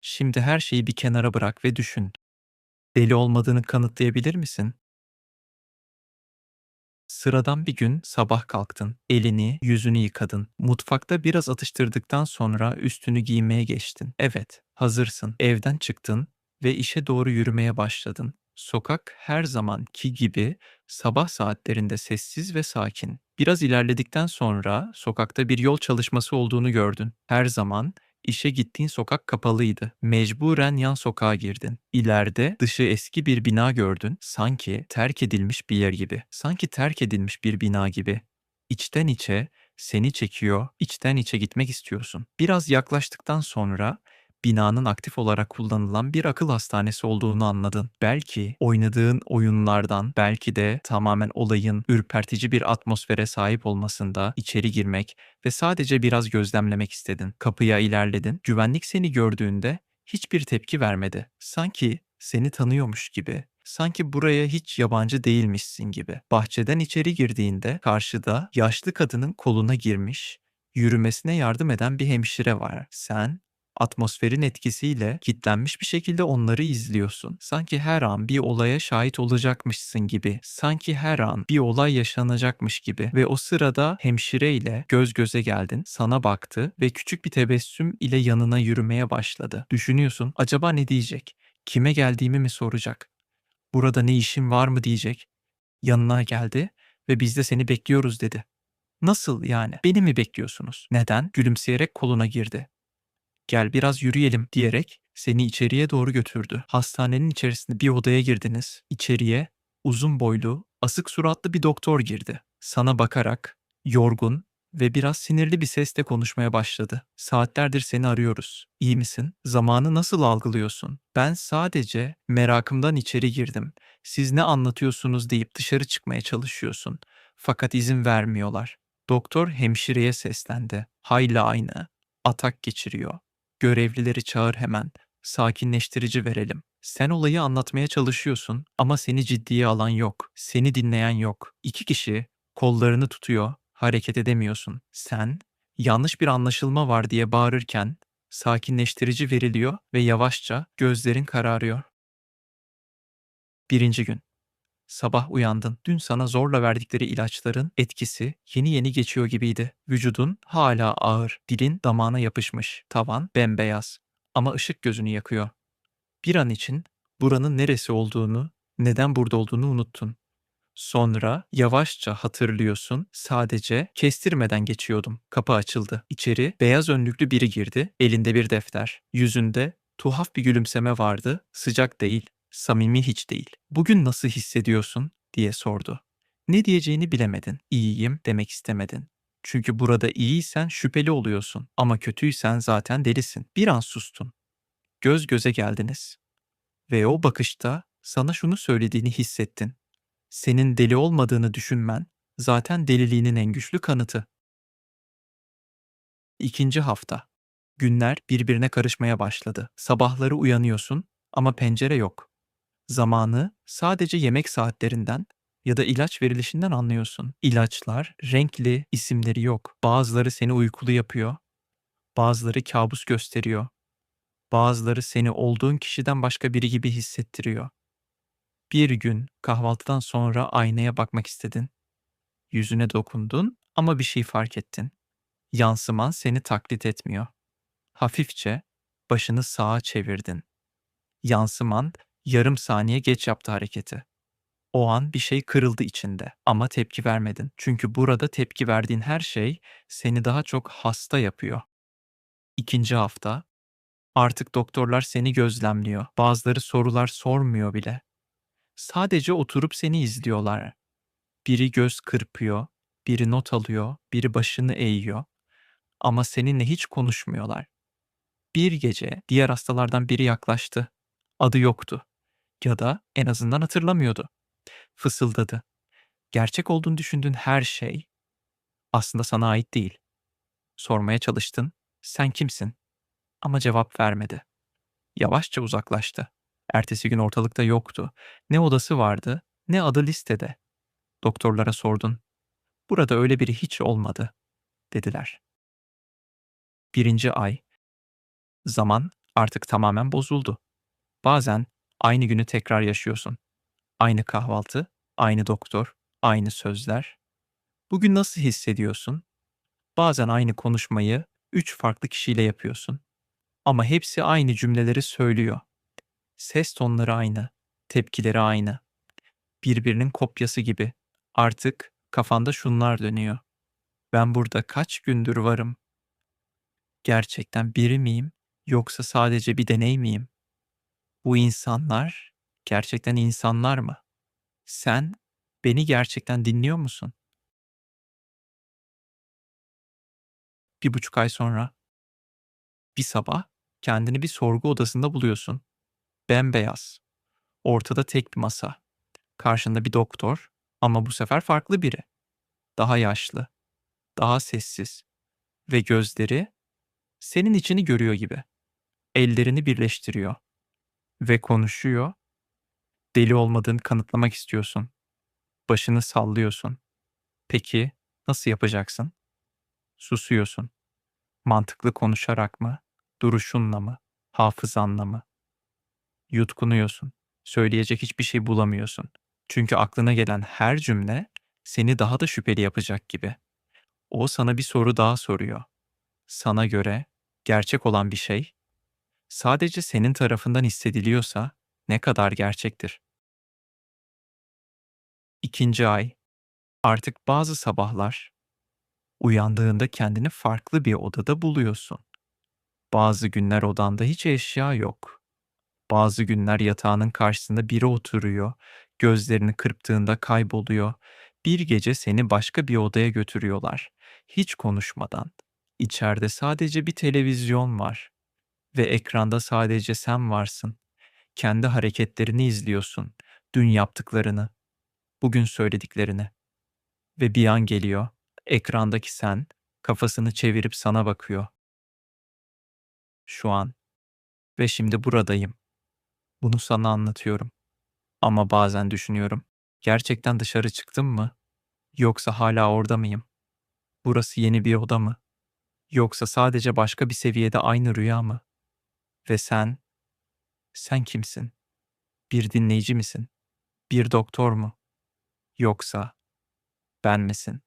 Şimdi her şeyi bir kenara bırak ve düşün. Deli olmadığını kanıtlayabilir misin? Sıradan bir gün sabah kalktın, elini, yüzünü yıkadın. Mutfakta biraz atıştırdıktan sonra üstünü giymeye geçtin. Evet, hazırsın. Evden çıktın ve işe doğru yürümeye başladın. Sokak her zamanki gibi sabah saatlerinde sessiz ve sakin. Biraz ilerledikten sonra sokakta bir yol çalışması olduğunu gördün. Her zaman İşe gittiğin sokak kapalıydı. Mecburen yan sokağa girdin. İleride dışı eski bir bina gördün. Sanki terk edilmiş bir yer gibi. Sanki terk edilmiş bir bina gibi. İçten içe seni çekiyor, içten içe gitmek istiyorsun. Biraz yaklaştıktan sonra binanın aktif olarak kullanılan bir akıl hastanesi olduğunu anladın. Belki oynadığın oyunlardan, belki de tamamen olayın ürpertici bir atmosfere sahip olmasında içeri girmek ve sadece biraz gözlemlemek istedin. Kapıya ilerledin. Güvenlik seni gördüğünde hiçbir tepki vermedi. Sanki seni tanıyormuş gibi. Sanki buraya hiç yabancı değilmişsin gibi. Bahçeden içeri girdiğinde karşıda yaşlı kadının koluna girmiş, yürümesine yardım eden bir hemşire var. Sen atmosferin etkisiyle kitlenmiş bir şekilde onları izliyorsun. Sanki her an bir olaya şahit olacakmışsın gibi. Sanki her an bir olay yaşanacakmış gibi. Ve o sırada hemşire ile göz göze geldin, sana baktı ve küçük bir tebessüm ile yanına yürümeye başladı. Düşünüyorsun, acaba ne diyecek? Kime geldiğimi mi soracak? Burada ne işin var mı diyecek. Yanına geldi ve biz de seni bekliyoruz dedi. Nasıl yani? Beni mi bekliyorsunuz? Neden? Gülümseyerek koluna girdi gel biraz yürüyelim diyerek seni içeriye doğru götürdü. Hastanenin içerisinde bir odaya girdiniz. İçeriye uzun boylu, asık suratlı bir doktor girdi. Sana bakarak yorgun ve biraz sinirli bir sesle konuşmaya başladı. Saatlerdir seni arıyoruz. İyi misin? Zamanı nasıl algılıyorsun? Ben sadece merakımdan içeri girdim. Siz ne anlatıyorsunuz deyip dışarı çıkmaya çalışıyorsun. Fakat izin vermiyorlar. Doktor hemşireye seslendi. Hayla aynı. Atak geçiriyor. Görevlileri çağır hemen. Sakinleştirici verelim. Sen olayı anlatmaya çalışıyorsun ama seni ciddiye alan yok. Seni dinleyen yok. İki kişi kollarını tutuyor, hareket edemiyorsun. Sen yanlış bir anlaşılma var diye bağırırken sakinleştirici veriliyor ve yavaşça gözlerin kararıyor. Birinci gün. Sabah uyandın. Dün sana zorla verdikleri ilaçların etkisi yeni yeni geçiyor gibiydi. Vücudun hala ağır, dilin damağına yapışmış. Tavan bembeyaz ama ışık gözünü yakıyor. Bir an için buranın neresi olduğunu, neden burada olduğunu unuttun. Sonra yavaşça hatırlıyorsun. Sadece kestirmeden geçiyordum. Kapı açıldı. İçeri beyaz önlüklü biri girdi. Elinde bir defter. Yüzünde tuhaf bir gülümseme vardı. Sıcak değil, Samimi hiç değil. Bugün nasıl hissediyorsun diye sordu. Ne diyeceğini bilemedin. İyiyim demek istemedin. Çünkü burada iyiysen şüpheli oluyorsun ama kötüysen zaten delisin. Bir an sustun. Göz göze geldiniz. Ve o bakışta sana şunu söylediğini hissettin. Senin deli olmadığını düşünmen zaten deliliğinin en güçlü kanıtı. İkinci hafta. Günler birbirine karışmaya başladı. Sabahları uyanıyorsun ama pencere yok. Zamanı sadece yemek saatlerinden ya da ilaç verilişinden anlıyorsun. İlaçlar renkli, isimleri yok. Bazıları seni uykulu yapıyor. Bazıları kabus gösteriyor. Bazıları seni olduğun kişiden başka biri gibi hissettiriyor. Bir gün kahvaltıdan sonra aynaya bakmak istedin. Yüzüne dokundun ama bir şey fark ettin. Yansıman seni taklit etmiyor. Hafifçe başını sağa çevirdin. Yansıman yarım saniye geç yaptı hareketi. O an bir şey kırıldı içinde ama tepki vermedin. Çünkü burada tepki verdiğin her şey seni daha çok hasta yapıyor. İkinci hafta artık doktorlar seni gözlemliyor. Bazıları sorular sormuyor bile. Sadece oturup seni izliyorlar. Biri göz kırpıyor, biri not alıyor, biri başını eğiyor ama seninle hiç konuşmuyorlar. Bir gece diğer hastalardan biri yaklaştı. Adı yoktu ya da en azından hatırlamıyordu. Fısıldadı. Gerçek olduğunu düşündüğün her şey aslında sana ait değil. Sormaya çalıştın, sen kimsin? Ama cevap vermedi. Yavaşça uzaklaştı. Ertesi gün ortalıkta yoktu. Ne odası vardı, ne adı listede. Doktorlara sordun. Burada öyle biri hiç olmadı, dediler. Birinci ay. Zaman Artık tamamen bozuldu. Bazen aynı günü tekrar yaşıyorsun. Aynı kahvaltı, aynı doktor, aynı sözler. Bugün nasıl hissediyorsun? Bazen aynı konuşmayı üç farklı kişiyle yapıyorsun. Ama hepsi aynı cümleleri söylüyor. Ses tonları aynı, tepkileri aynı. Birbirinin kopyası gibi. Artık kafanda şunlar dönüyor. Ben burada kaç gündür varım? Gerçekten biri miyim yoksa sadece bir deney miyim? Bu insanlar gerçekten insanlar mı? Sen beni gerçekten dinliyor musun? Bir buçuk ay sonra bir sabah kendini bir sorgu odasında buluyorsun. Bembeyaz. Ortada tek bir masa. Karşında bir doktor ama bu sefer farklı biri. Daha yaşlı, daha sessiz ve gözleri senin içini görüyor gibi. Ellerini birleştiriyor ve konuşuyor. Deli olmadığını kanıtlamak istiyorsun. Başını sallıyorsun. Peki nasıl yapacaksın? Susuyorsun. Mantıklı konuşarak mı? Duruşunla mı? Hafızanla mı? Yutkunuyorsun. Söyleyecek hiçbir şey bulamıyorsun. Çünkü aklına gelen her cümle seni daha da şüpheli yapacak gibi. O sana bir soru daha soruyor. Sana göre gerçek olan bir şey sadece senin tarafından hissediliyorsa ne kadar gerçektir? İkinci ay. Artık bazı sabahlar uyandığında kendini farklı bir odada buluyorsun. Bazı günler odanda hiç eşya yok. Bazı günler yatağının karşısında biri oturuyor, gözlerini kırptığında kayboluyor. Bir gece seni başka bir odaya götürüyorlar. Hiç konuşmadan. İçeride sadece bir televizyon var ve ekranda sadece sen varsın. Kendi hareketlerini izliyorsun, dün yaptıklarını, bugün söylediklerini. Ve bir an geliyor, ekrandaki sen kafasını çevirip sana bakıyor. Şu an ve şimdi buradayım. Bunu sana anlatıyorum. Ama bazen düşünüyorum. Gerçekten dışarı çıktım mı? Yoksa hala orada mıyım? Burası yeni bir oda mı? Yoksa sadece başka bir seviyede aynı rüya mı? Ve sen, sen kimsin? Bir dinleyici misin? Bir doktor mu? Yoksa ben misin?